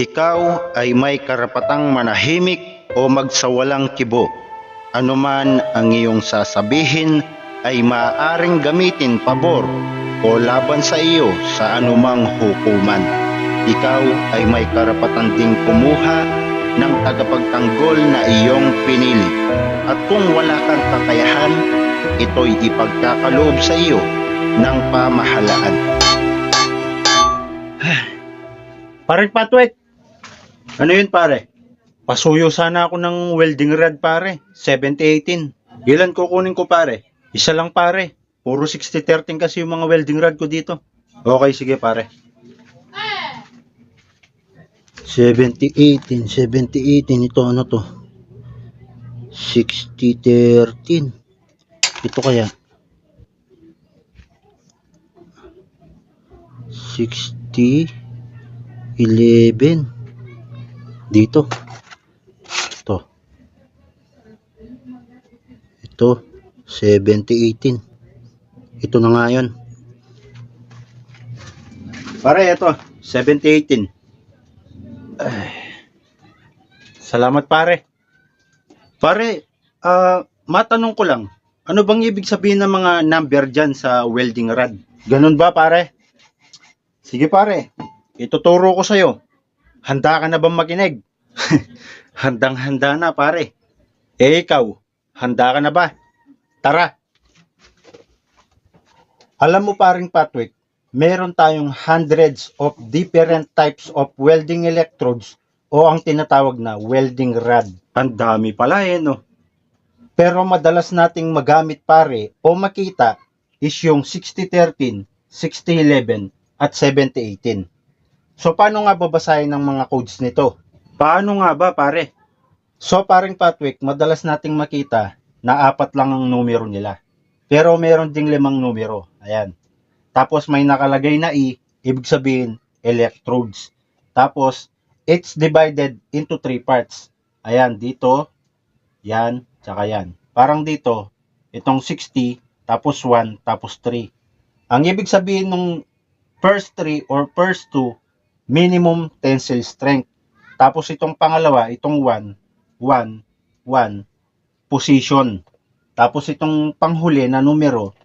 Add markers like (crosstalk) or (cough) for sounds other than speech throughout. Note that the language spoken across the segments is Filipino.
Ikaw ay may karapatang manahimik o magsawalang kibo. Anuman ang iyong sasabihin ay maaaring gamitin pabor o laban sa iyo sa anumang hukuman. Ikaw ay may karapatan ding kumuha ng tagapagtanggol na iyong pinili. At kung wala kang kakayahan, ito'y ipagkakaloob sa iyo ng pamahalaan. (sighs) Pare Patwek, ano yun pare? Pasuyo sana ako ng welding rod pare, 7018. Ilan kukunin ko pare? Isa lang pare. Puro 60-13 kasi yung mga welding rod ko dito. Okay, sige pare. 70-18, 70-18. Ito ano to? 60-13. Ito kaya? 60 11 dito. Ito. Ito 70 18 ito na nga yun. Pare ito 70 18 Ay. salamat pare. Pare ah matanong ko lang. Ano bang ibig sabihin ng mga number dyan sa welding rod? Ganun ba pare? Sige pare. Ituturo ko sa'yo. Handa ka na bang makinig? (laughs) Handang-handa na, pare. Eh, ikaw, handa ka na ba? Tara! Alam mo paring Patrick, meron tayong hundreds of different types of welding electrodes o ang tinatawag na welding rod. Ang dami pala eh, no? Pero madalas nating magamit pare o makita is yung 6013, 6011 at 7018. So, paano nga babasahin ng mga codes nito? Paano nga ba, pare? So, paring Patwick, madalas nating makita na apat lang ang numero nila. Pero meron ding limang numero. Ayan. Tapos may nakalagay na E, ibig sabihin electrodes. Tapos, it's divided into three parts. Ayan, dito, yan, tsaka yan. Parang dito, itong 60, tapos 1, tapos 3. Ang ibig sabihin ng first 3 or first 2 minimum tensile strength. Tapos itong pangalawa, itong 1, 1, 1, position. Tapos itong panghuli na numero,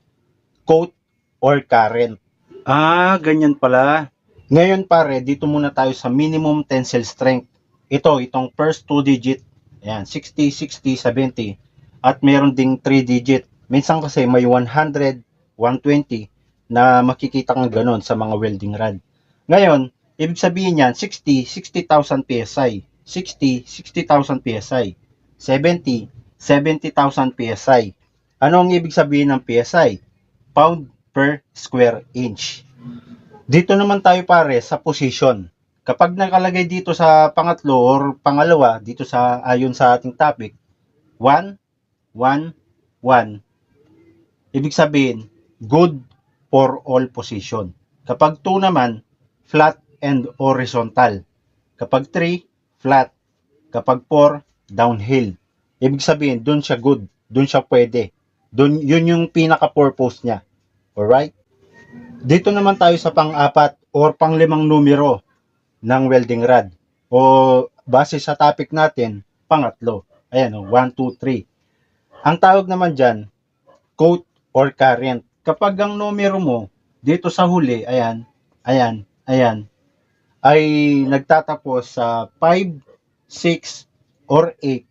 coat or current. Ah, ganyan pala. Ngayon pare, dito muna tayo sa minimum tensile strength. Ito, itong first 2 digit. Ayan, 60, 60, 70. At meron ding 3 digit. Minsan kasi may 100, 120 na makikita kang ganon sa mga welding rod. Ngayon, Ibig sabihin yan, 60, 60,000 PSI. 60, 60,000 PSI. 70, 70,000 PSI. Ano ang ibig sabihin ng PSI? Pound per square inch. Dito naman tayo pare sa position. Kapag nakalagay dito sa pangatlo or pangalawa, dito sa ayon sa ating topic, 1, 1, 1. Ibig sabihin, good for all position. Kapag 2 naman, flat and horizontal. Kapag 3, flat. Kapag 4, downhill. Ibig sabihin, doon siya good. Doon siya pwede. Doon, yun yung pinaka-purpose niya. Alright? Dito naman tayo sa pang-apat or pang-limang numero ng welding rod. O base sa topic natin, pangatlo. Ayan, 1, 2, 3. Ang tawag naman dyan, coat or current. Kapag ang numero mo, dito sa huli, ayan, ayan, ayan, ay nagtatapos sa 5, 6, or 8,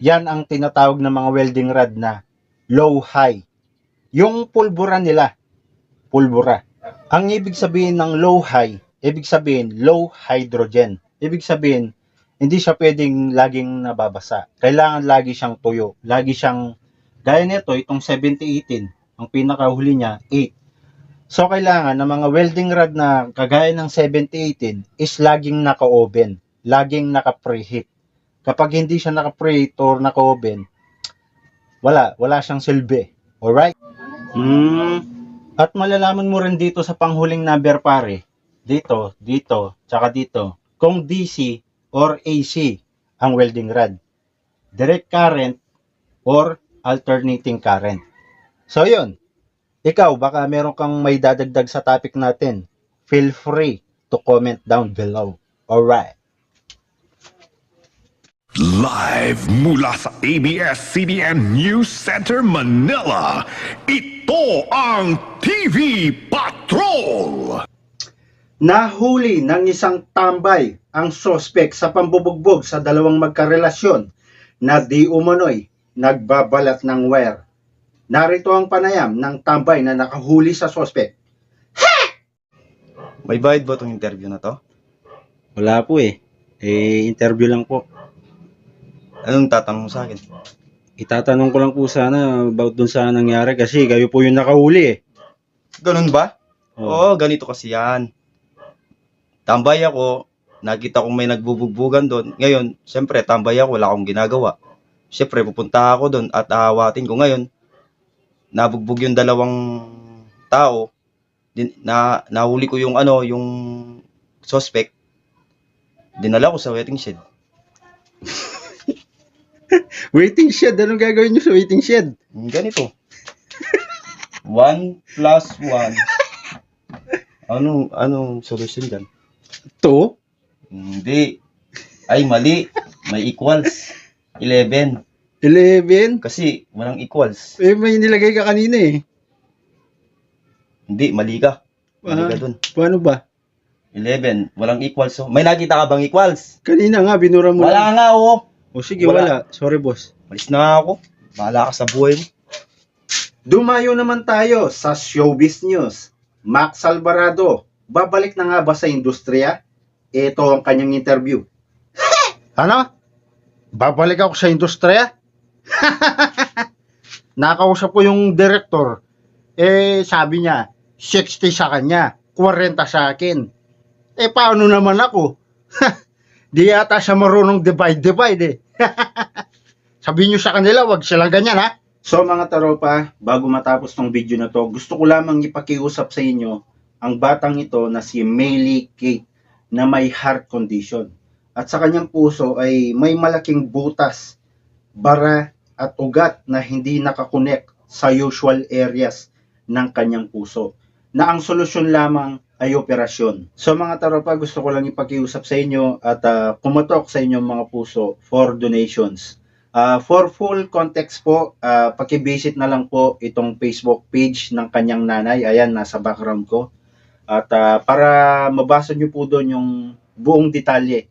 yan ang tinatawag ng mga welding rod na low-high. Yung pulbura nila, pulbura. Ang ibig sabihin ng low-high, ibig sabihin low hydrogen. Ibig sabihin, hindi siya pwedeng laging nababasa. Kailangan lagi siyang tuyo. Lagi siyang, gaya nito, itong 7018, ang pinakahuli niya, 8 So, kailangan ng mga welding rod na kagaya ng 7018 is laging naka-oven. Laging naka-preheat. Kapag hindi siya naka-preheat or naka-oven, wala. Wala siyang silbi. Alright? Hmm. At malalaman mo rin dito sa panghuling number pare, dito, dito, tsaka dito, kung DC or AC ang welding rod. Direct current or alternating current. So, yun. Ikaw, baka meron kang may dadagdag sa topic natin. Feel free to comment down below. Alright. Live mula sa ABS-CBN News Center Manila, ito ang TV Patrol! Nahuli ng isang tambay ang sospek sa pambubugbog sa dalawang magkarelasyon na di umano'y nagbabalat ng wire. Narito ang panayam ng tambay na nakahuli sa sospek. May bayad ba itong interview na to? Wala po eh. Eh, interview lang po. Anong tatanong mo sa akin? Itatanong ko lang po sana about dun sa nangyari kasi kayo po yung nakahuli eh. Ganun ba? Oo. Oo, ganito kasi yan. Tambay ako, nakita kong may nagbubugbugan doon. Ngayon, siyempre, tambay ako, wala akong ginagawa. Siyempre, pupunta ako doon at aawatin ko ngayon. Nabugbog yung dalawang tao. Din, na, nahuli ko yung ano, yung suspect. Dinala ko sa waiting shed. (laughs) Waiting shed. Anong gagawin nyo sa waiting shed? Ganito. 1 plus 1. Ano, anong solution dyan? To? Hindi. Ay, mali. May equals. 11. 11? Kasi walang equals. Eh, may nilagay ka kanina eh. Hindi, mali ka. Mali ka Ah. dun. Paano ba? 11. Walang equals. So, may nakita ka bang equals? Kanina nga, binura mo Wala lang. nga, oh. O sige, Wala. wala. Sorry, boss. Malis na nga ako. Bahala ka sa buhay mo. Dumayo naman tayo sa showbiz news. Max Alvarado, babalik na nga ba sa industriya? Ito ang kanyang interview. (laughs) ano? Babalik ako sa industriya? (laughs) Nakausap ko yung director. Eh, sabi niya, 60 sa kanya, 40 sa akin. Eh, paano naman ako? (laughs) Di yata siya marunong divide-divide eh. (laughs) Sabihin nyo sa kanila, wag silang ganyan ha. So mga taropa, bago matapos tong video na to, gusto ko lamang ipakiusap sa inyo ang batang ito na si Maylie Kate na may heart condition. At sa kanyang puso ay may malaking butas, bara at ugat na hindi nakakonek sa usual areas ng kanyang puso. Na ang solusyon lamang ay operasyon. So mga taropa, gusto ko lang ipakiusap sa inyo at ah, kumatok sa inyong mga puso for donations. Ah, for full context po, uh, paki-visit na lang po itong Facebook page ng kanyang nanay. Ayan, nasa background ko. At ah, para mabasa nyo po doon yung buong detalye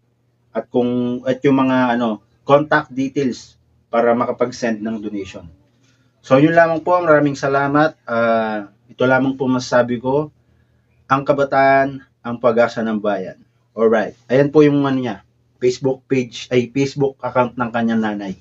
at kung at yung mga ano contact details para makapag-send ng donation. So yun lamang po, maraming salamat. Ah, ito lamang po masasabi ko, ang kabataan, ang pag-asa ng bayan. Alright, ayan po yung ano niya, Facebook page, ay Facebook account ng kanyang nanay.